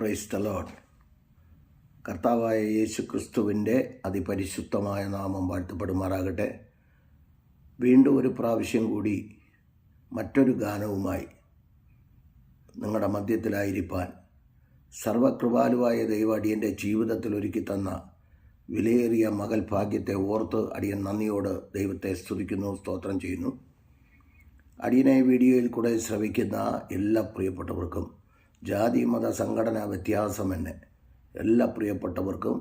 Price load കർത്താവായ യേശു ക്രിസ്തുവിന്റെ അതിപരിശുദ്ധമായ നാമം വാഴ്ത്തപ്പെടുമാറാകട്ടെ. വീണ്ടും ഒരു പ്രാവശ്യം കൂടി മറ്റൊരു ഗാനവുമായി നിങ്ങളുടെ മധ്യത്തിലായിരിക്കാൻ സർവകൃപാലുവായ ദൈവാടിയന്റെ ജീവിതത്തിൽ ഒരുക്കി തന്ന വിലയേറിയ മകൾ ഭാഗ്യത്തെ ഓർത്ത് അടിയൻ നന്ദിയോട് ദൈവത്തെ സ്തുതിക്കുന്നു സ്തോത്രം ചെയ്യുന്നു. അടിയനെ വീഡിയോയിൽ കൂടെ ശ്രവിക്കുന്ന എല്ലാ പ്രിയപ്പെട്ടവർക്കും ജാതി മത സംഘടനാ വ്യത്യാസമെന്നെ എല്ലാ പ്രിയപ്പെട്ടവർക്കും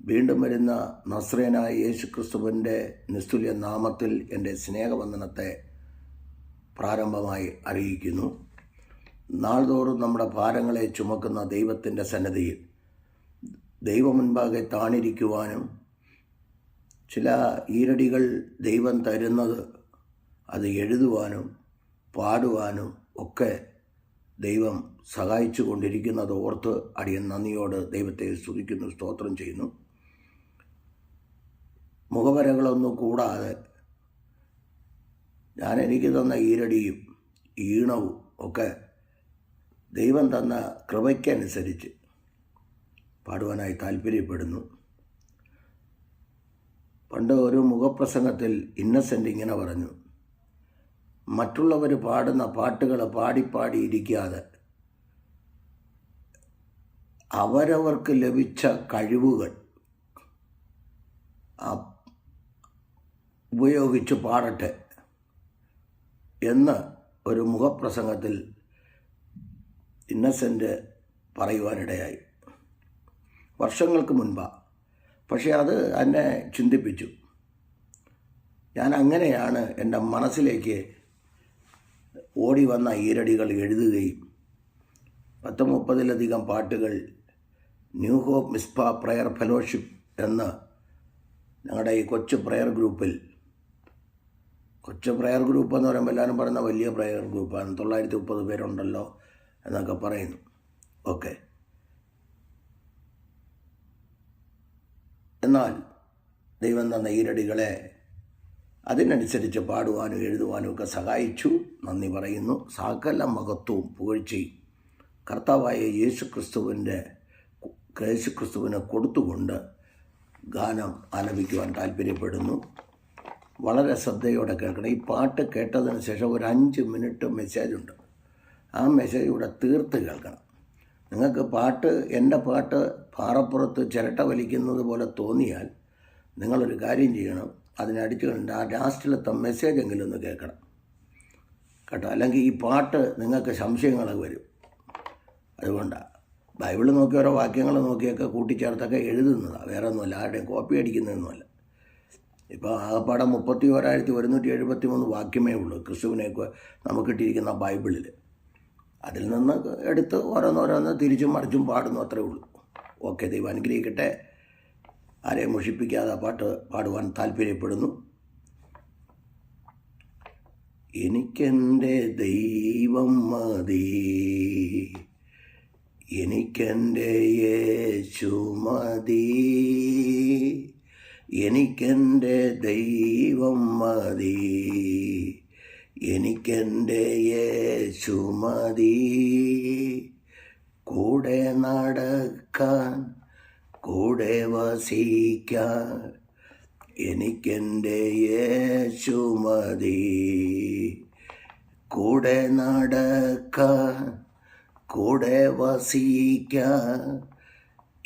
വീണ്ടും വരുന്ന നസ്രേനായ യേശു ക്രിസ്തുവിന്റെ നിസ്തുല്യ നാമത്തിൽ എന്റെ സ്നേഹവന്ദനത്തെ പ്രാരംഭമായി അറിയിക്കുന്നു. നാൾതോറും നമ്മുടെ ഭാരങ്ങളെ ചുമക്കുന്ന ദൈവത്തിന്റെ സന്നദ്ധിയിൽ ദൈവമുൻപാകെ താണിരിക്കുവാനും ചില ഈരടികൾ ദൈവം തരുന്നത് അത് എഴുതുവാനും പാടുവാനും ഒക്കെ ദൈവം സഹായിച്ചു കൊണ്ടിരിക്കുന്നത് ഓർത്ത് അടിയൻ നന്ദിയോട് ദൈവത്തെ സ്തുതിക്കുന്നു സ്തോത്രം ചെയ്യുന്നു. മുഖവരകളൊന്നും കൂടാതെ ഞാൻ എനിക്ക് തന്ന ഈരടിയും ഈണവും ഒക്കെ ദൈവം തന്ന കൃപയ്ക്കനുസരിച്ച് പാടുവാനായി താല്പര്യപ്പെടുന്നു. പണ്ട് ഒരു മുഖപ്രസംഗത്തിൽ ഇന്നസെന്റ് ഇങ്ങനെ പറഞ്ഞു മറ്റുള്ളവർ പാടുന്ന പാട്ടുകൾ പാടിപ്പാടി ഇരിക്കാതെ അവരവർക്ക് ലഭിച്ച കഴിവുകൾ ഉപയോഗിച്ച് പാടട്ടെ എന്ന് ഒരു മുഖപ്രസംഗത്തിൽ ഇന്നസെന്റ് പറയുവാനിടയായി. വർഷങ്ങൾക്ക് മുൻപാ. പക്ഷേ അത് എന്നെ ചിന്തിപ്പിച്ചു. ഞാൻ അങ്ങനെയാണ് എന്റെ മനസ്സിലേക്ക് ഓടി വന്ന ഈരടികൾ എഴുതുകയും പത്ത് മുപ്പതിലധികം പാട്ടുകൾ new hope Mizpah prayer fellowship എന്ന് ഞങ്ങളുടെ ഈ കൊച്ചു പ്രയർ ഗ്രൂപ്പിൽ കൊച്ചു പ്രയർ ഗ്രൂപ്പ് എന്ന് പറയുമ്പോൾ എല്ലാവരും പറയുന്ന വലിയ പ്രയർ ഗ്രൂപ്പാണ്. തൊള്ളായിരത്തി മുപ്പത് പേരുണ്ടല്ലോ എന്നൊക്കെ പറയുന്നു. ഓക്കെ. എന്നാൽ ദൈവം തന്ന ഈരടികളെ അതിനനുസരിച്ച് പാടുവാനും എഴുതുവാനും ഒക്കെ സഹായിച്ചു. നന്ദി പറയുന്നു. സകല മഹത്വവും പുകഴ്ചയും കർത്താവായ യേശു ക്രിസ്തുവിന്റെ ക്രിസ്തുവിനെ കൊടുത്തുകൊണ്ട് ഗാനം ആലപിക്കുവാൻ താല്പര്യപ്പെടുന്നു. വളരെ ശ്രദ്ധയോടെ കേൾക്കണം. ഈ പാട്ട് കേട്ടതിന് ശേഷം ഒരു അഞ്ച് മിനിറ്റ് മെസ്സേജ് ഉണ്ട്. ആ മെസ്സേജ് ഇവിടെ തീർത്ത് കേൾക്കണം. നിങ്ങൾക്ക് പാട്ട് എന്റെ പാട്ട് പാറപ്പുറത്ത് ചിരട്ട വലിക്കുന്നത് പോലെ തോന്നിയാൽ നിങ്ങളൊരു കാര്യം ചെയ്യണം. അതിനടിച്ചു കണ്ട് ആ ലാസ്റ്റിലത്തെ മെസ്സേജ് എങ്കിലും ഒന്ന് കേൾക്കണം. കേട്ടോ? അല്ലെങ്കിൽ ഈ പാട്ട് നിങ്ങൾക്ക് സംശയങ്ങളൊക്കെ വരും. അതുകൊണ്ടാണ് ബൈബിൾ നോക്കി ഓരോ വാക്യങ്ങൾ നോക്കിയൊക്കെ കൂട്ടിച്ചേർത്തൊക്കെ എഴുതുന്നതാണ് വേറെ ഒന്നുമല്ല ആരുടെയും കോപ്പി അടിക്കുന്നതൊന്നുമല്ല. ഇപ്പോൾ ആകപ്പാടെ മുപ്പത്തി ഒരായിരത്തി ഒരുന്നൂറ്റി എഴുപത്തി മൂന്ന് വാക്യമേ ഉള്ളൂ. ക്രിസ്തുവിനെ നമുക്ക് കിട്ടിയിരിക്കുന്ന ബൈബിളിൽ അതിൽ നിന്ന് എടുത്ത് ഓരോന്നോരോന്ന് തിരിച്ചും മറിച്ചും പാടുന്നു അത്രേ ഉള്ളൂ. ഓക്കെ ദൈവം അനുഗ്രഹിക്കട്ടെ. ആരെയും മുഷിപ്പിക്കാതെ പാട്ട് പാടുവാൻ താല്പര്യപ്പെടുന്നു. എനിക്കെന്റെ ദൈവം മതി. എനിക്കെന്റെ യേശു മതി. എനിക്കെന്റെ ദൈവം മതി. എനിക്കെന്റെ യേശു മതി. കൂടെ നടക്കാൻ കൂടെ വസിക്കാൻ എനിക്കെന്റെ യേശു മതി. കൂടെ നടക്കാൻ കൂടെ വസിക്കാൻ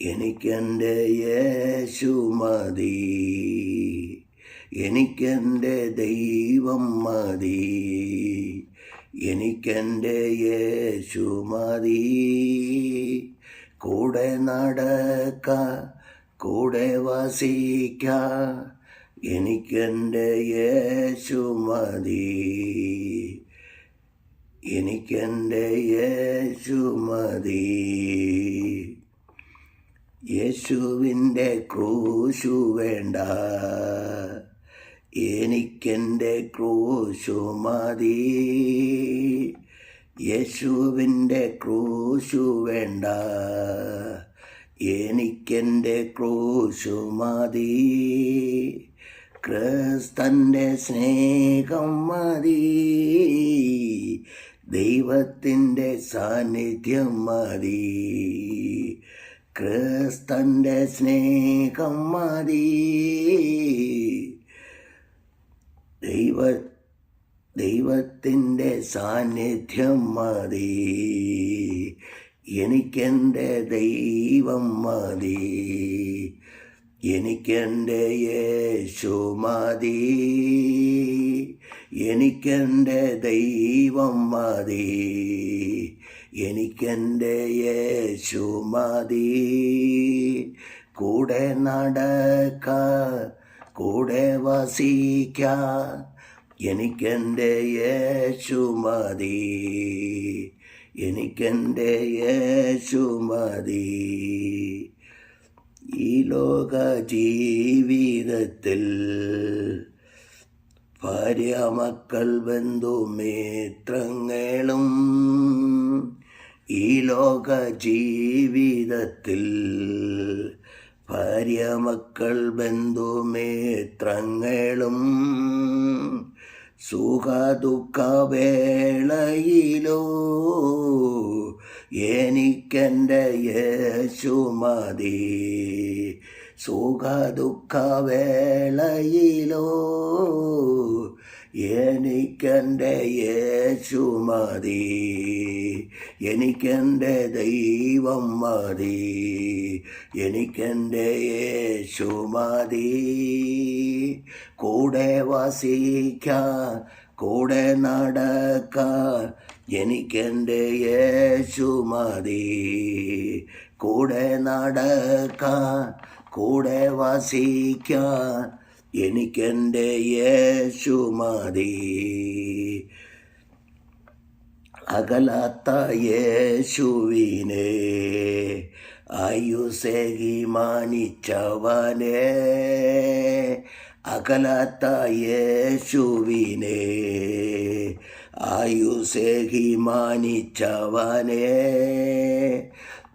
എനിക്കെന്റെ യേശു മതി. എനിക്കെന്റെ ദൈവം മതി. എനിക്കെന്റെ യേശു മതി. കൂടെ നടക്ക കൂടെ വസിക്ക. എനിക്കെന്റെ യേശു മതി. എനിക്കെന്റെ യേശു മതി യേശുവിന്റെ ക്രൂശു വേണ്ട. എനിക്കെന്റെ ക്രൂശു മതി. യേശുവിന്റെ ക്രൂശു വേണ്ട. എനിക്കെന്റെ ക്രൂശു മതി. ക്രിസ്തന്റെ സ്നേഹം മതി. ദൈവത്തിന്റെ സാന്നിധ്യം മതി. ക്രിസ്തന്റെ സ്നേഹം മതി. ദൈവ ദൈവത്തിന്റെ സാന്നിധ്യം മതി. എനിക്കെന്റെ ദൈവം മതി. എനിക്കെന്റെ യേശു മതി. എനിക്കെന്റെ ദൈവം മതി. എനിക്കെന്റെ യേശു മതി. കൂടെ നടക്ക കൂടെ വസിക്ക. എനിക്കെന്റെ യേശു മതി. എനിക്കെന്റെ യേശു മതി. ഈ ലോക ജീവിതത്തിൽ ഭാര്യ മക്കൾ ബന്ധുമിത്രങ്ങളും ഈ ലോക ജീവിതത്തിൽ ഭാര്യ മക്കൾ ബന്ധുമിത്രങ്ങളും സുഖദുഃഖവേളയിലോ എനിക്കെന്റെ യേശു മതി. സുഖദുഃഖവേളയിലോ എനിക്കെന്റെ യേശു മതി എനിക്കെന്റെ ദൈവം മതി എനിക്കെന്റെ യേശു മതി. കൂടെ വസിക്കാൻ കൂടെ നടക്കാൻ എനിക്കെന്റെ യേശു മതി. കൂടെ നടക്കാൻ കൂടെ വസിക്കാൻ എനിക്കെന്റെ യേശു മതി. അകലാത്ത യേശുവിനെ ആയുസേകി മാനിച്ചവനെ. അകലാത്ത യേശുവിനെ ആയുസേകി മാനിച്ചവനെ.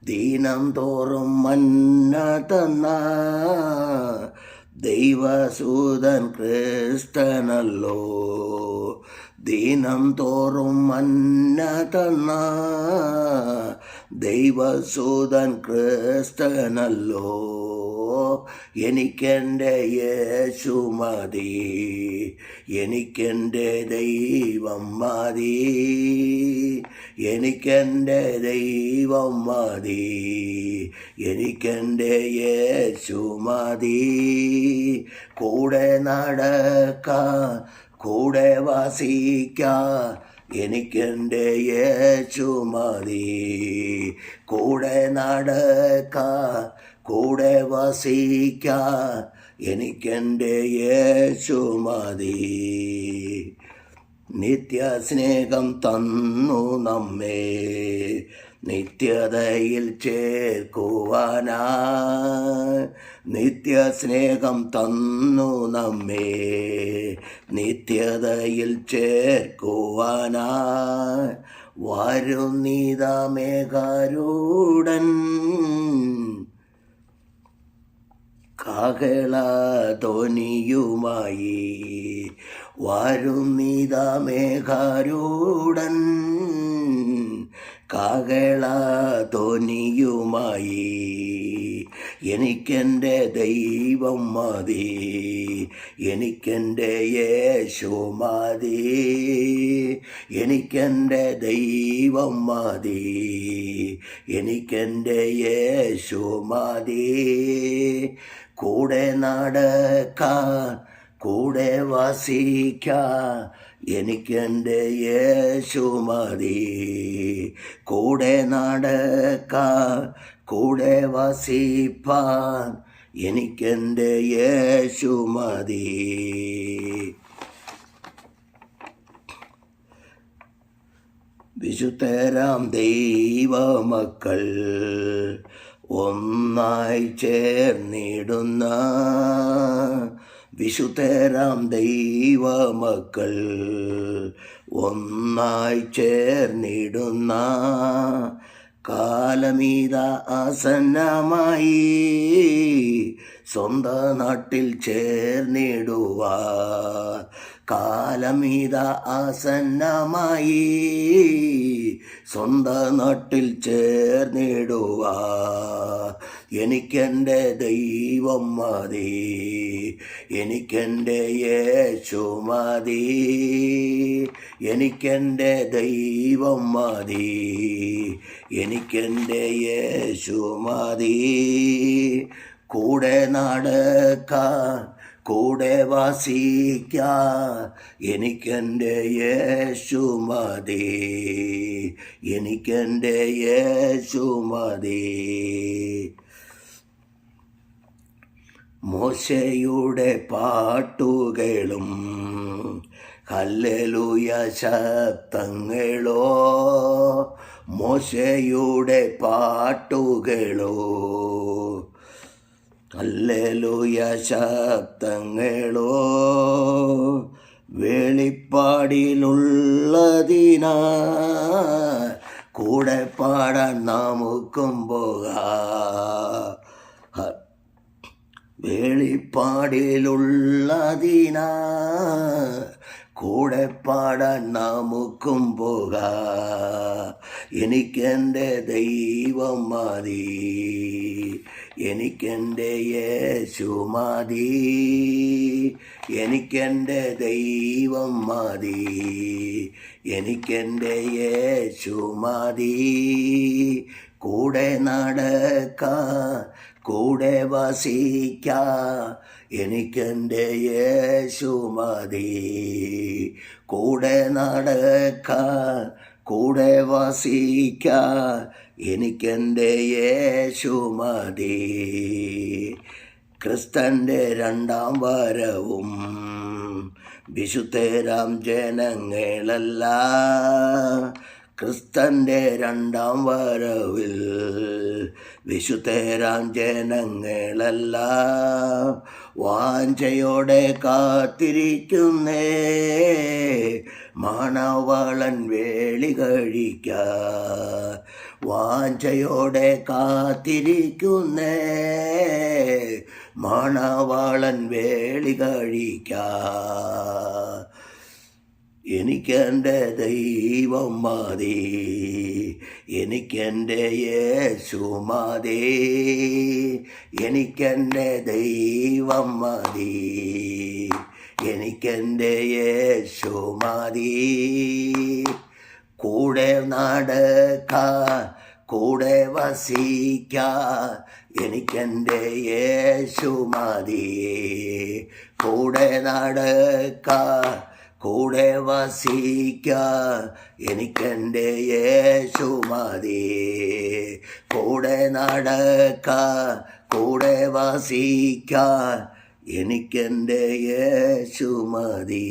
ദീനം തോറും മന്ന തന്ന ദൈവസൂതൻ ക്രിസ്തനല്ലോ ദൈവസൂതൻ ക്രിസ്തനല്ലോ എനിക്കെന്റെ യേശു മതി എനിക്കെന്റെ ദൈവം മതി എനിക്കെന്റെ ദൈവം മതി എനിക്കെന്റെ യേശു മതി. കൂടെ നടക്കാൻ കൂടെ വസിക്കാൻ എനിക്കെന്റെ യേശു മതി കൂടെ നടക്കാൻ കൂടെ വസിക്കാൻ എനിക്കെന്റെ യേശു മതി നിത്യസ്നേഹം തന്നു നമ്മെ. നിത്യതയിൽ ചേർക്കുവാനാ നിത്യസ്നേഹം തന്നു നമ്മെ. നിത്യതയിൽ ചേർക്കുവാനാ വരുന്നിതമേകാരൂടൻ കാഹള ധ്വനിയുമായി വരുന്നിതമേഘാരൂടൻ കാഹള ധ്വനിയുമായി എനിക്കെന്റെ ദൈവം മതി. എനിക്കെന്റെ യേശു മതി. എനിക്കെന്റെ ദൈവം മതി. എനിക്കെന്റെ യേശു മതി. കൂടെ നടക്കാൻ കൂടെ വസിക്കാൻ എനിക്കെന്റെ യേശു മതി കൂടെ നടക്കാൻ കൂടെ വസിപ്പാൻ എനിക്കെന്റെ യേശു മതി വിശുദ്ധരാം ദൈവമക്കൾ ഒന്നായി ചേർന്നിടുന്ന വിശുദ്ധരാം ദൈവമക്കൾ ഒന്നായി ചേർന്നിടുന്ന കാലമീത ആസന്നമായി സ്വന്തം നാട്ടിൽ ചേർന്നിടുവാ കാലമീത ആസന്നമായി സ്വന്തം നാട്ടിൽ ചേർന്നിടുക എനിക്കെന്റെ ദൈവം മതി എനിക്കെന്റെ യേശു മതി എനിക്കെന്റെ ദൈവം മതി എനിക്കെന്റെ യേശു മതി. കൂടെ നടക്കാൻ കൂടെ വാസിക്ക എനിക്കെന്റെ യേശു മതി. എനിക്കെന്റെ യേശു മതി. മോശയുടെ പാട്ടുകളും ഹല്ലേലൂയ ശബ്ദങ്ങളോ മോശയുടെ പാട്ടുകളോ ഹല്ലേലൂയ ശബ്ദങ്ങളോ വെളിപ്പാടിലുള്ളതിനാ കൂടെ പാടാൻ നമുക്കും പോകാം. വെളിപ്പാടിലുള്ളതിനാ കൂടെ പാടാൻ നമുക്കും പോകാ. എനിക്കെന്റെ ദൈവം മതി. എനിക്കെന്റെ യേശു മതി. എനിക്കെന്റെ ദൈവം മതി. എനിക്കെന്റെ യേശു മതി. കൂടെ നടക്കാൻ കൂടെ വസിക്ക. എനിക്കെന്റെ യേശു മതി. കൂടെ നടക്കാൻ കൂടെ വസിക്ക. എനിക്കെന്റെ യേശു മതി ക്രിസ്തന്റെ രണ്ടാം വരവും വിശുദ്ധരാം ജനങ്ങളല്ല. ക്രിസ്തന്റെ രണ്ടാം വരവിൽ വിശുദ്ധരാം ജനങ്ങളല്ല. വാഞ്ചയോടെ കാത്തിരിക്കുന്നേ. മണവളൻ വേളി കഴിക്ക. വാഞ്ചയോടെ കാത്തിരിക്കുന്നേ മണവാളൻ വേളി കഴിക്ക. എനിക്കെന്റെ ദൈവം മതി. എനിക്കെന്റെ യേശു മതി. എനിക്കെന്റെ ദൈവം മതി. എനിക്കെന്റെ യേശു മതി. കൂടെ നടക്കാൻ കൂടെ വസിക്കാൻ എനിക്കെന്റെ യേശു മതി. കൂടെ നടക്കാൻ കൂടെ വസിക്കാൻ എനിക്കെന്റെ യേശു മതി. കൂടെ നടക്കാൻ കൂടെ വസിക്കാൻ എനിക്കെന്റെ യേശുമതി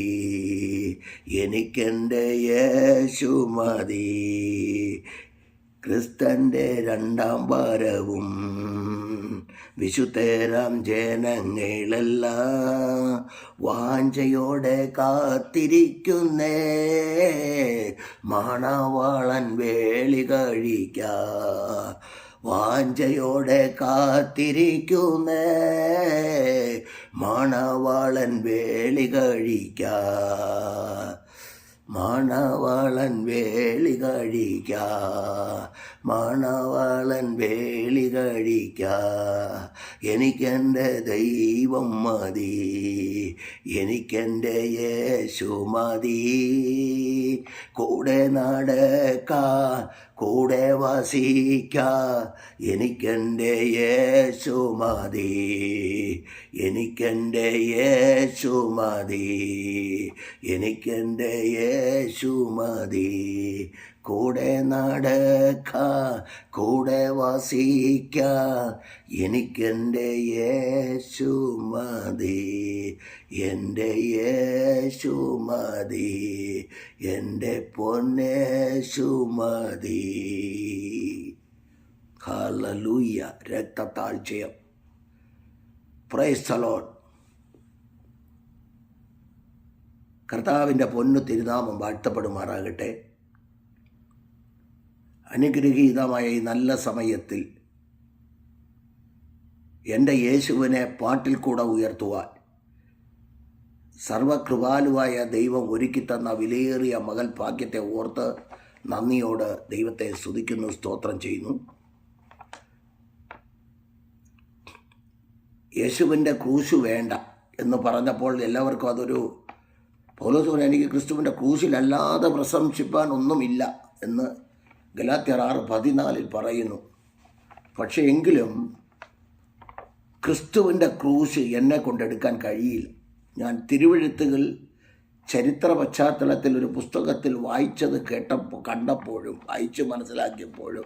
എനിക്കെന്റെ യേശുമതി ക്രിസ്തന്റെ രണ്ടാം വരവും വിശുദ്ധേരാം ജനങ്ങളെല്ലാം വാഞ്ചയോടെ കാത്തിരിക്കുന്നേ. മണവാളൻ വേളി കഴിക്ക. വാഞ്ചയോടെ കാത്തിരിക്കുന്നേ. മണവാളൻ വേളി കഴിക്ക. മണവാളൻ വേളി കഴിക്ക. മണവാളൻ വേളി കഴിക്ക എനിക്കെന്റെ ദൈവം മതി എനിക്കെന്റെ യേശു മതി. കൂടെ നടക്കാൻ കൂടെ വസിക്ക എനിക്കെന്റെ യേശു മതി എനിക്കെന്റെ യേശു മതി എനിക്കെന്റെ യേശു മതി. കൂടെ നടക്ക കൂടെ വസിക്ക. എനിക്കെന്റെ യേശു മതി എന്റെ യേശു മതി എന്റെ പൊന്നേശു മതി. ഹല്ലേലൂയ രക്തത്താഴ്ചയം പ്രൈസ്തലോൺ കർത്താവിന്റെ പൊന്നു തിരുനാമം വാഴ്ത്തപ്പെടുമാറാകട്ടെ. അനുഗ്രഹീതമായ ഈ നല്ല സമയത്തിൽ എന്റെ യേശുവിനെ പാട്ടിൽ കൂടെ ഉയർത്തുവാൻ സർവകൃപാലുവായ ദൈവം ഒരുക്കി തന്ന വിലയേറിയ മകൽ ഭാഗ്യത്തെ ഓർത്ത് നന്ദിയോട് ദൈവത്തെ സ്തുതിക്കുന്നു സ്തോത്രം ചെയ്യുന്നു. യേശുവിന്റെ ക്രൂശ് വേണ്ട എന്ന് പറഞ്ഞപ്പോൾ എല്ലാവർക്കും അതൊരു പൗലോസ് എനിക്ക് ക്രിസ്തുവിന്റെ ക്രൂശിലല്ലാതെ പ്രശംസിപ്പാൻ ഒന്നുമില്ല എന്ന് ഗലാത്യർ ആറ് പതിനാലിൽ പറയുന്നു പക്ഷേ എങ്കിലും ക്രിസ്തുവിന്റെ ക്രൂശ് എന്നെ കൊണ്ടെടുക്കാൻ കഴിയില്ല. ഞാൻ തിരുവഴുത്തുകൾ ചരിത്ര പശ്ചാത്തലത്തിൽ ഒരു പുസ്തകത്തിൽ വായിച്ചത് കേട്ടപ്പോൾ കണ്ടപ്പോഴും വായിച്ച് മനസ്സിലാക്കിയപ്പോഴും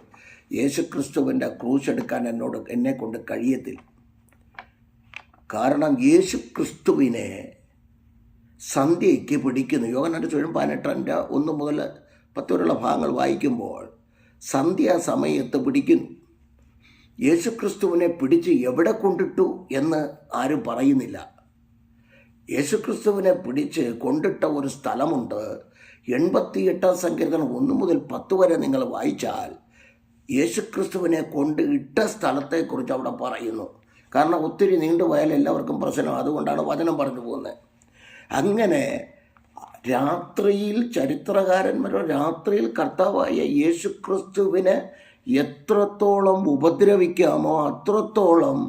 യേശു ക്രിസ്തുവിന്റെ ക്രൂശ് എടുക്കാൻ എന്നോട് എന്നെ കൊണ്ട് കഴിയത്തില്ല. കാരണം യേശു ക്രിസ്തുവിനെ സന്ധ്യയ്ക്ക് പിടിക്കുന്നു. യോഗനായിട്ട് ചുഴം പതിനെട്ടിന്റെ ഒന്ന് മുതൽ പത്ത് വരെയുള്ള ഭാഗങ്ങൾ വായിക്കുമ്പോൾ സന്ധ്യാ സമയത്ത് പിടിക്കുന്നു. യേശുക്രിസ്തുവിനെ പിടിച്ച് എവിടെ കൊണ്ടിട്ടു എന്ന് ആരും പറയുന്നില്ല. യേശുക്രിസ്തുവിനെ പിടിച്ച് കൊണ്ടിട്ട ഒരു സ്ഥലമുണ്ട്. എൺപത്തി എട്ടാം സങ്കീർത്തനം ഒന്ന് മുതൽ പത്ത് വരെ നിങ്ങൾ വായിച്ചാൽ യേശുക്രിസ്തുവിനെ കൊണ്ട് ഇട്ട സ്ഥലത്തെക്കുറിച്ച് അവിടെ പറയുന്നു. കാരണം ഒത്തിരി നീണ്ടുപോയാൽ എല്ലാവർക്കും പ്രശ്നം അതുകൊണ്ടാണ് വചനം പറഞ്ഞു പോകുന്നത്. അങ്ങനെ രാത്രിയിൽ ചരിത്രകാരന്മാരോ രാത്രിയിൽ കർത്താവായ യേശു ക്രിസ്തുവിനെ എത്രത്തോളം ഉപദ്രവിക്കാമോ അത്രത്തോളം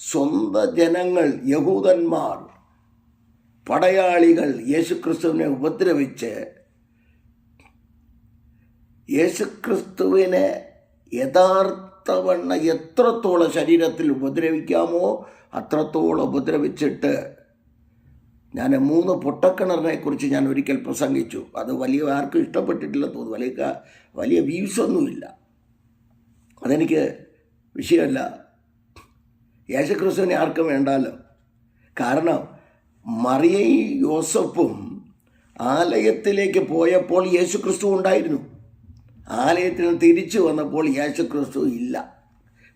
സ്വന്ത ജനങ്ങൾ യഹൂദന്മാർ പടയാളികൾ യേശുക്രിസ്തുവിനെ ഉപദ്രവിച്ച് യേശുക്രിസ്തുവിനെ യഥാർത്ഥവണ്ണ എത്രത്തോളം ശരീരത്തിൽ ഉപദ്രവിക്കാമോ അത്രത്തോളം ഉപദ്രവിച്ചിട്ട് ഞാൻ മൂന്ന് പൊട്ടക്കിണറിനെ കുറിച്ച് ഞാൻ ഒരിക്കൽ പ്രസംഗിച്ചു. അത് വലിയ ആർക്കും ഇഷ്ടപ്പെട്ടിട്ടില്ല തോന്നുന്നു. വലിയ വലിയ വ്യൂസ് ഒന്നുമില്ല. അതെനിക്ക് വിഷയമല്ല. യേശുക്രിസ്തുവിനെ ആർക്കും വേണ്ടാലോ? കാരണം മറിയയും യോസഫും ആലയത്തിലേക്ക് പോയപ്പോൾ യേശുക്രിസ്തു ഉണ്ടായിരുന്നു. ആലയത്തിൽ നിന്ന് തിരിച്ചു വന്നപ്പോൾ യേശുക്രിസ്തു ഇല്ല.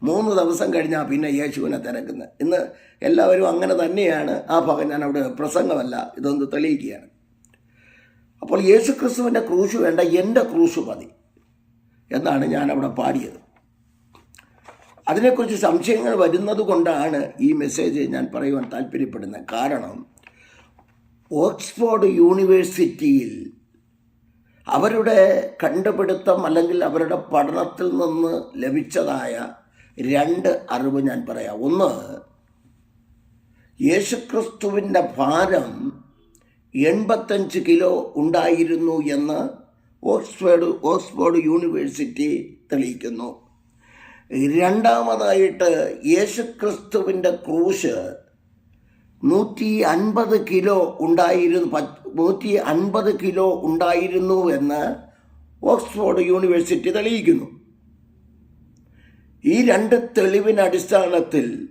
മൂന്ന് ദിവസം കഴിഞ്ഞാൽ പിന്നെ യേശുവിനെ തിരക്കുന്നത്. ഇന്ന് എല്ലാവരും അങ്ങനെ തന്നെയാണ്. ആ ഭാഗം ഞാൻ അവിടെ പ്രസംഗമല്ല ഇതൊന്ന് തെളിയിക്കുകയാണ്. അപ്പോൾ യേശു ക്രിസ്തുവിന്റെ ക്രൂശ് വേണ്ട എന്റെ ക്രൂശ് മതി എന്നാണ് ഞാൻ അവിടെ പാടിയത്. അതിനെക്കുറിച്ച് സംശയങ്ങൾ വരുന്നത് കൊണ്ടാണ് ഈ മെസ്സേജ് ഞാൻ പറയുവാൻ താല്പര്യപ്പെടുന്നത്. കാരണം ഓക്സ്ഫോർഡ് യൂണിവേഴ്സിറ്റിയിൽ അവരുടെ കണ്ടുപിടുത്തം അല്ലെങ്കിൽ അവരുടെ പഠനത്തിൽ നിന്ന് ലഭിച്ചതായ രണ്ട് അറിവ് ഞാൻ പറയാം. ഒന്ന് യേശുക്രിസ്തുവിന്റെ ഭാരം എൺപത്തഞ്ച് കിലോ ഉണ്ടായിരുന്നു എന്ന് ഓക്സ്ഫോർഡ് ഓക്സ്ഫോർഡ് യൂണിവേഴ്സിറ്റി തെളിയിക്കുന്നു. രണ്ടാമതായിട്ട് യേശുക്രിസ്തുവിന്റെ ക്രൂശ് നൂറ്റി അൻപത് കിലോ ഉണ്ടായിരുന്നു നൂറ്റി അൻപത് കിലോ ഉണ്ടായിരുന്നു എന്ന് ഓക്സ്ഫോർഡ് യൂണിവേഴ്സിറ്റി തെളിയിക്കുന്നു. ഈ രണ്ട് തെളിവിന് അടിസ്ഥാനത്തിൽ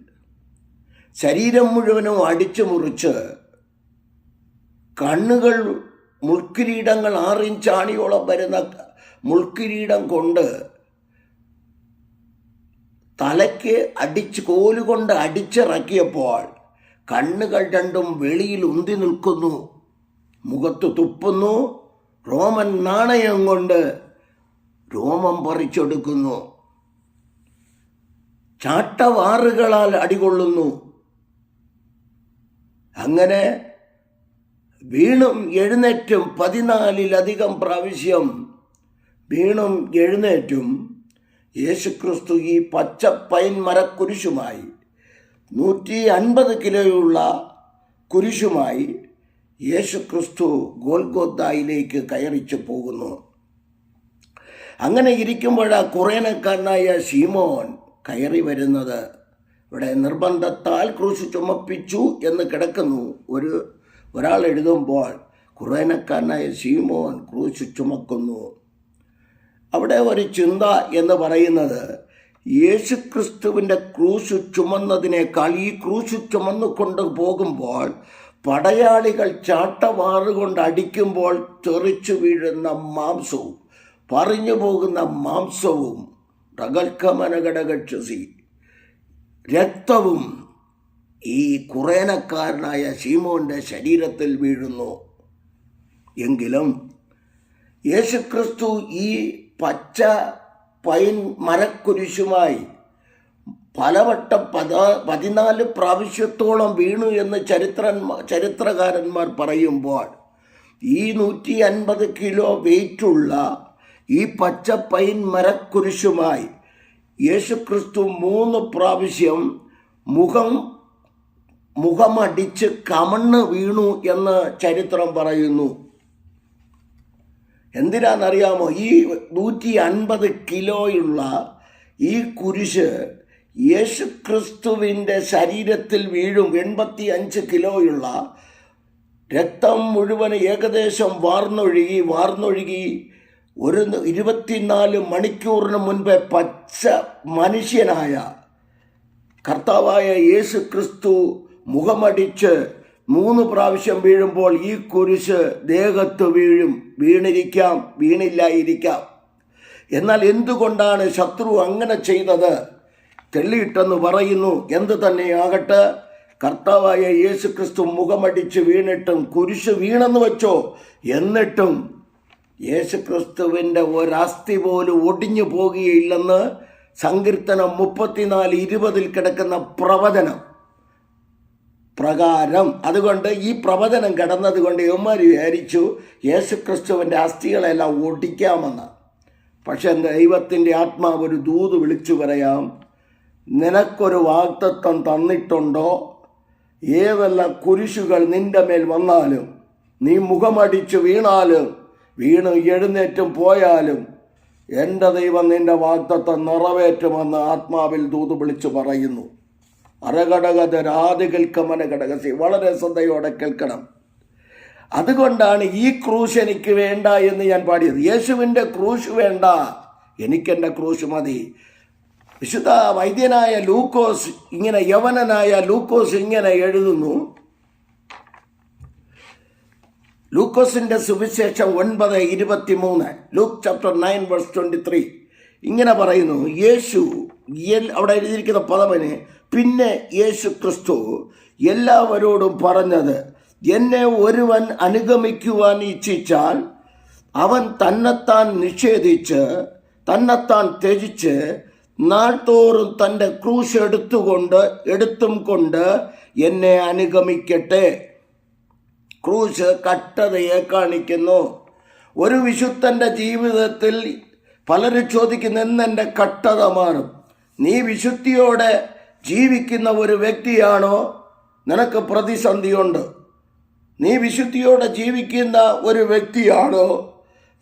ശരീരം മുഴുവനും അടിച്ചു മുറിച്ച് കണ്ണുകൾ മുൾക്കിരീടങ്ങൾ ആറിഞ്ചാണിയോളം വരുന്ന മുൾക്കിരീടം കൊണ്ട് തലയ്ക്ക് അടിച്ച് കോലുകൊണ്ട് അടിച്ചിറക്കിയപ്പോൾ കണ്ണുകൾ രണ്ടും വെളിയിൽ ഉന്തി നിൽക്കുന്നു. മുഖത്ത് തുപ്പുന്നു. റോമൻ നാണയം കൊണ്ട് രോമം പറിച്ചെടുക്കുന്നു. ചാട്ടവാറുകളാൽ അടികൊള്ളുന്നു. അങ്ങനെ വീണും എഴുന്നേറ്റും പതിനാലിലധികം പ്രാവശ്യം വീണും എഴുന്നേറ്റും യേശുക്രിസ്തു ഈ പച്ച പൈൻ മരക്കുരിശുമായി നൂറ്റി അൻപത് കിലോയുള്ള കുരിശുമായി യേശുക്രിസ്തു ഗോൽഗോത്തായിലേക്ക് കയറിച്ചു പോകുന്നു. അങ്ങനെ ഇരിക്കുമ്പോഴാ കുറേനക്കാരനായ ഷീമോൻ കയറി വരുന്നത്. ഇവിടെ നിർബന്ധത്താൽ ക്രൂശ് ചുമപ്പിച്ചു എന്ന് കിടക്കുന്നു. ഒരു ഒരാൾ എഴുതുമ്പോൾ കുറേനക്കാരനായ സീമോൻ ക്രൂശ് ചുമക്കുന്നു. അവിടെ ഒരു ചിന്ത എന്ന് പറയുന്നത് യേശുക്രിസ്തുവിന്റെ ക്രൂശ് ചുമന്നതിനേക്കാൾ ഈ ക്രൂശ് ചുമന്നു കൊണ്ട് പോകുമ്പോൾ പടയാളികൾ ചാട്ടവാറുകൊണ്ട് അടിക്കുമ്പോൾ തെറിച്ചു വീഴുന്ന മാംസവും പറഞ്ഞു പോകുന്ന മാംസവും പ്രഗൽക്കമനഘടകക്ഷസി രക്തവും ഈ കുറേനക്കാരനായ ശീമോന്റെ ശരീരത്തിൽ വീഴുന്നു. എങ്കിലും യേശുക്രിസ്തു ഈ പച്ച പൈൻ മരക്കുരിശുമായി പലവട്ടം പത പതിനാല് പ്രാവശ്യത്തോളം വീണു എന്ന് ചരിത്ര ചരിത്രകാരന്മാർ പറയുമ്പോൾ ഈ നൂറ്റി അൻപത് കിലോ വെയിറ്റുള്ള ഈ പച്ച പൈൻ മരക്കുരിശുമായി യേശുക്രിസ്തു മൂന്ന് പ്രാവശ്യം മുഖം മുഖമടിച്ച് കമണ്ണ് വീണു എന്ന് ചരിത്രം പറയുന്നു. എന്തിനാണെന്നറിയാമോ? ഈ നൂറ്റി അൻപത് കിലോയുള്ള ഈ കുരിശ് യേശുക്രിസ്തുവിന്റെ ശരീരത്തിൽ വീഴും. എൺപത്തി അഞ്ച് കിലോയുള്ള രക്തം മുഴുവൻ ഏകദേശം വാർന്നൊഴുകി വാർന്നൊഴുകി ഒരു ഇരുപത്തിനാല് മണിക്കൂറിന് മുൻപേ പച്ച മനുഷ്യനായ കർത്താവായ യേശു ക്രിസ്തു മുഖമടിച്ച് മൂന്ന് പ്രാവശ്യം വീഴുമ്പോൾ ഈ കുരിശ് ദേഹത്ത് വീഴും വീണിരിക്കാം വീണില്ലായിരിക്കാം. എന്നാൽ എന്തുകൊണ്ടാണ് ശത്രു അങ്ങനെ ചെയ്തത്? തെള്ളിയിട്ടെന്ന് പറയുന്നു. എന്ത് തന്നെയാകട്ടെ കർത്താവായ യേശു ക്രിസ്തു മുഖമടിച്ച് വീണിട്ടും കുരിശ് വീണെന്ന് വെച്ചോ എന്നിട്ടും യേശു ക്രിസ്തുവിന്റെ ഒരസ്ഥി പോലും ഒടിഞ്ഞു പോകുകയില്ലെന്ന് സങ്കീർത്തനം മുപ്പത്തിനാല് ഇരുപതിൽ കിടക്കുന്ന പ്രവചനം പ്രകാരം. അതുകൊണ്ട് ഈ പ്രവചനം കിടന്നത് കൊണ്ട് യവന്മാർ വിചാരിച്ചു യേശുക്രിസ്തുവിന്റെ അസ്ഥികളെല്ലാം ഒടിക്കാമെന്ന്. പക്ഷെ ദൈവത്തിന്റെ ആത്മാവ് ഒരു ദൂത് വിളിച്ചു പറയാം നിനക്കൊരു വാക്തത്വം തന്നിട്ടുണ്ടോ? ഏതെല്ലാം കുരിശുകൾ നിന്റെ മേൽ വന്നാലും നീ മുഖമടിച്ചു വീണാലും വീണ് എഴുന്നേറ്റും പോയാലും എന്റെ ദൈവം നിന്റെ വാഗ്ദത്തം നിറവേറ്റുമെന്ന് ആത്മാവിൽ ദൂത് വിളിച്ചു പറയുന്നു. അരഘടകത രാധികൽക്കമന ഘടകസി. വളരെ ശ്രദ്ധയോടെ കേൾക്കണം. അതുകൊണ്ടാണ് ഈ ക്രൂശ് എനിക്ക് വേണ്ട എന്ന് ഞാൻ പാടിയത്. യേശുവിന്റെ ക്രൂശ് വേണ്ട. എനിക്കെന്റെ ക്രൂശ് മതി. വിശുദ്ധ വൈദ്യനായ ലൂക്കോസ് ഇങ്ങനെ യവനനായ ലൂക്കോസ് ഇങ്ങനെ എഴുതുന്നു. ലൂക്കോസിന്റെ സുവിശേഷം ഒൻപത് ഇരുപത്തിമൂന്ന് Luke chapter nine verse twenty three. ഇങ്ങനെ പറയുന്നു യേശു അവിടെ എഴുതിയിരിക്കുന്ന പദവന് പിന്നെ യേശു ക്രിസ്തു എല്ലാവരോടും പറഞ്ഞത് എന്നെ ഒരുവൻ അനുഗമിക്കുവാൻ ഇച്ഛിച്ചാൽ അവൻ തന്നെത്താൻ നിഷേധിച്ച് തന്നെത്താൻ ത്യജിച്ച് നാൾതോറും തന്റെ ക്രൂശ് എടുത്തുകൊണ്ട് എടുത്തും കൊണ്ട് എന്നെ അനുഗമിക്കട്ടെ. ക്രൂശ് കട്ടതയെ കാണിക്കുന്നു. ഒരു വിശുദ്ധന്റെ ജീവിതത്തിൽ പലരും ചോദിക്കുന്ന എന്നെന്റെ കട്ടത മാറും. നീ വിശുദ്ധിയോടെ ജീവിക്കുന്ന ഒരു വ്യക്തിയാണോ? നിനക്ക് പ്രതിസന്ധിയുണ്ട്. നീ വിശുദ്ധിയോടെ ജീവിക്കുന്ന ഒരു വ്യക്തിയാണോ?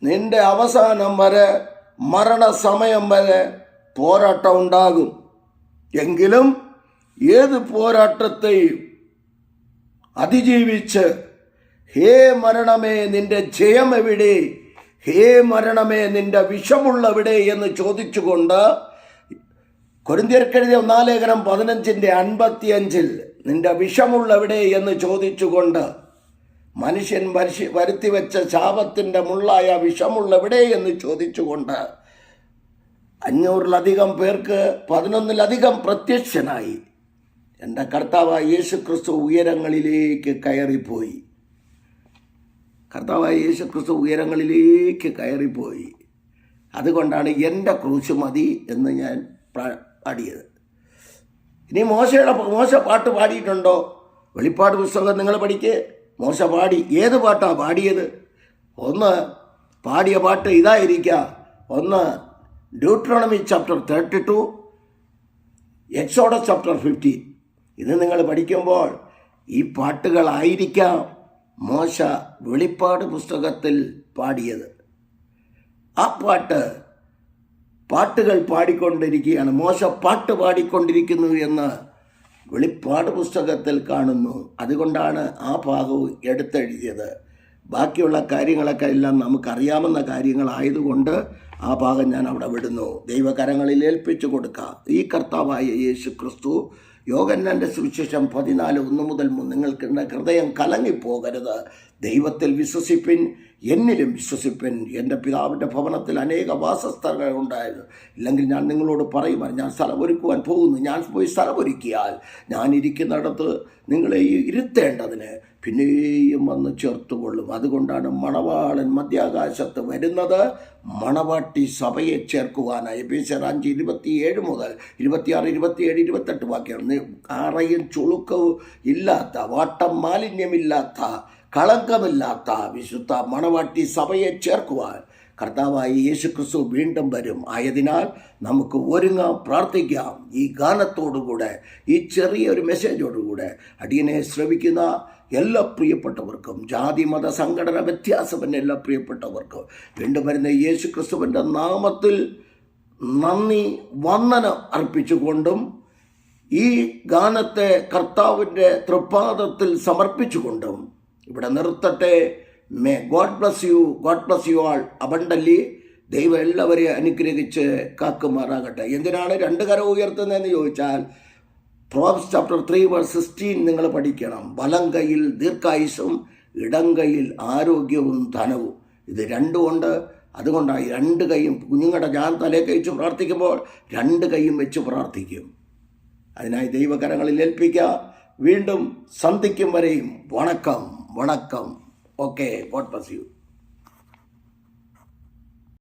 നിന്റെ അവസാനം വരെ മരണസമയം വരെ പോരാട്ടം ഉണ്ടാകും. എങ്കിലും ഏത് പോരാട്ടത്തെയും അതിജീവിച്ച് ഹേ മരണമേ നിന്റെ ജയം എവിടെ? ഹേ മരണമേ നിന്റെ വിഷമുള്ളവിടെ എന്ന് ചോദിച്ചുകൊണ്ട് കൊരിന്തിയർക്കെഴുതിയ ഒന്നാലേഖനം പതിനഞ്ചിന്റെ അൻപത്തിയഞ്ചിൽ നിന്റെ വിഷമുള്ളവിടെ എന്ന് ചോദിച്ചുകൊണ്ട് മനുഷ്യൻ വരിശി വരുത്തി വെച്ച ശാപത്തിന്റെ മുള്ളായ വിഷമുള്ളവിടെ എന്ന് ചോദിച്ചുകൊണ്ട് അഞ്ഞൂറിലധികം പേർക്ക് പതിനൊന്നിലധികം പ്രത്യക്ഷനായി. എന്റെ കർത്താവായ യേശു ക്രിസ്തു ഉയരങ്ങളിലേക്ക് കയറിപ്പോയി. കർത്താവായ യേശു ക്രിസ്തു ഉയരങ്ങളിലേക്ക് കയറിപ്പോയി. അതുകൊണ്ടാണ് എന്റെ ക്രൂശ് മതി എന്ന് ഞാൻ പാടിയത്. ഇനി മോശയുടെ മോശ പാട്ട് പാടിയിട്ടുണ്ടോ? വെളിപ്പാട് പുസ്തകം നിങ്ങൾ പഠിക്ക്. മോശ പാടി. ഏത് പാട്ടാണ് പാടിയത്? ഒന്ന് പാടിയ പാട്ട് ഇതായിരിക്കാം. ഒന്ന് Deuteronomy chapter thirty two Exodus chapter fifteen ഇത് നിങ്ങൾ പഠിക്കുമ്പോൾ ഈ പാട്ടുകളായിരിക്കാം. മോശ വെളിപ്പാട് പുസ്തകത്തിൽ പാടിയത്. ആ പാട്ട് പാട്ടുകൾ പാടിക്കൊണ്ടിരിക്കുകയാണ്. മോശ പാട്ട് പാടിക്കൊണ്ടിരിക്കുന്നു എന്ന് വെളിപ്പാട് പുസ്തകത്തിൽ കാണുന്നു. അതുകൊണ്ടാണ് ആ ഭാഗവും എടുത്തെഴുതിയത്. ബാക്കിയുള്ള കാര്യങ്ങളൊക്കെ എല്ലാം നമുക്കറിയാവുന്ന കാര്യങ്ങളായതുകൊണ്ട് ആ ഭാഗം ഞാൻ അവിടെ വിടുന്നു. ദൈവകരങ്ങളിൽ ഏൽപ്പിച്ചു കൊടുക്കാം. ഈ കർത്താവായ യേശു ക്രിസ്തു യോഗന്നാന്റെ സുവിശേഷം പതിനാല് ഒന്ന് മുതൽ നിങ്ങൾക്കുണ്ട് ഹൃദയം കലങ്ങിപ്പോകരുത്. ദൈവത്തിൽ വിശ്വസിപ്പിൻ എന്നിലും വിശ്വസിപ്പിൻ. എന്റെ പിതാവിന്റെ ഭവനത്തിൽ അനേക വാസസ്ഥലങ്ങൾ ഉണ്ടായിരുന്നു. ഇല്ലെങ്കിൽ ഞാൻ നിങ്ങളോട് പറയുവാൻ ഞാൻ സ്ഥലമൊരുക്കുവാൻ പോകുന്നു ഞാൻ പോയി സ്ഥലമൊരുക്കിയാൽ ഞാൻ ഇരിക്കുന്നിടത്ത് നിങ്ങളെ ഇരുത്തേണ്ടതിന് പിന്നെയും വന്ന് ചേർത്തുകൊള്ളും. അതുകൊണ്ടാണ് മണവാളൻ മധ്യാകാശത്ത് വരുന്നത്. മണവാട്ടി സഭയെ ചേർക്കുവാനായി. എബേസ്യർ അഞ്ച് ഇരുപത്തിയേഴ് മുതൽ ഇരുപത്തിയാറ് ഇരുപത്തിയേഴ് ഇരുപത്തെട്ട് വാക്യം. ആറയും ചുളുക്കവും ഇല്ലാത്ത വാട്ടം മാലിന്യമില്ലാത്ത കളങ്കമില്ലാത്ത വിശുദ്ധ മണവാട്ടി സഭയെ ചേർക്കുവാൻ കർത്താവായി യേശു ക്രിസ്തു വീണ്ടും വരും. ആയതിനാൽ നമുക്ക് ഒരുങ്ങാം പ്രാർത്ഥിക്കാം. ഈ ഗാനത്തോടുകൂടെ ഈ ചെറിയൊരു മെസ്സേജോടുകൂടെ അടിയനെ ശ്രവിക്കുന്ന എല്ലാ പ്രിയപ്പെട്ടവർക്കും ജാതി മത സംഘടന വ്യത്യാസമെന്ന എല്ലാ പ്രിയപ്പെട്ടവർക്കും വീണ്ടും വരുന്ന യേശു ക്രിസ്തുവിന്റെ നാമത്തിൽ നന്ദി വന്ദനം അർപ്പിച്ചുകൊണ്ടും ഈ ഗാനത്തെ കർത്താവിന്റെ തൃപ്പാദത്തിൽ സമർപ്പിച്ചുകൊണ്ടും ഇവിടെ നിർത്തട്ടെ. May God bless you God bless you all abundantly ദൈവം എല്ലാവരെയും അനുഗ്രഹിച്ച് കാക്കുമാറാകട്ടെ. എന്തിനാണ് രണ്ട് കരം ഉയർത്തുന്നതെന്ന് ചോദിച്ചാൽ Proverbs chapter three verse sixteen നിങ്ങൾ പഠിക്കണം. വലം കയ്യിൽ ദീർഘായുസും ഇടം കയ്യിൽ ആരോഗ്യവും ധനവും. ഇത് രണ്ടുമുണ്ട് അതുകൊണ്ടാണ് രണ്ട് കൈയും കുഞ്ഞുങ്ങളുടെ ഞാൻ തലേ കഴിച്ച് പ്രാർത്ഥിക്കുമ്പോൾ രണ്ട് കൈയും വെച്ച് പ്രാർത്ഥിക്കും. അതിനായി ദൈവകരങ്ങളിൽ ഏൽപ്പിക്കുക വീണ്ടും സന്ധിക്കും വരെയും. വണക്കം വണക്കം. Okay God bus U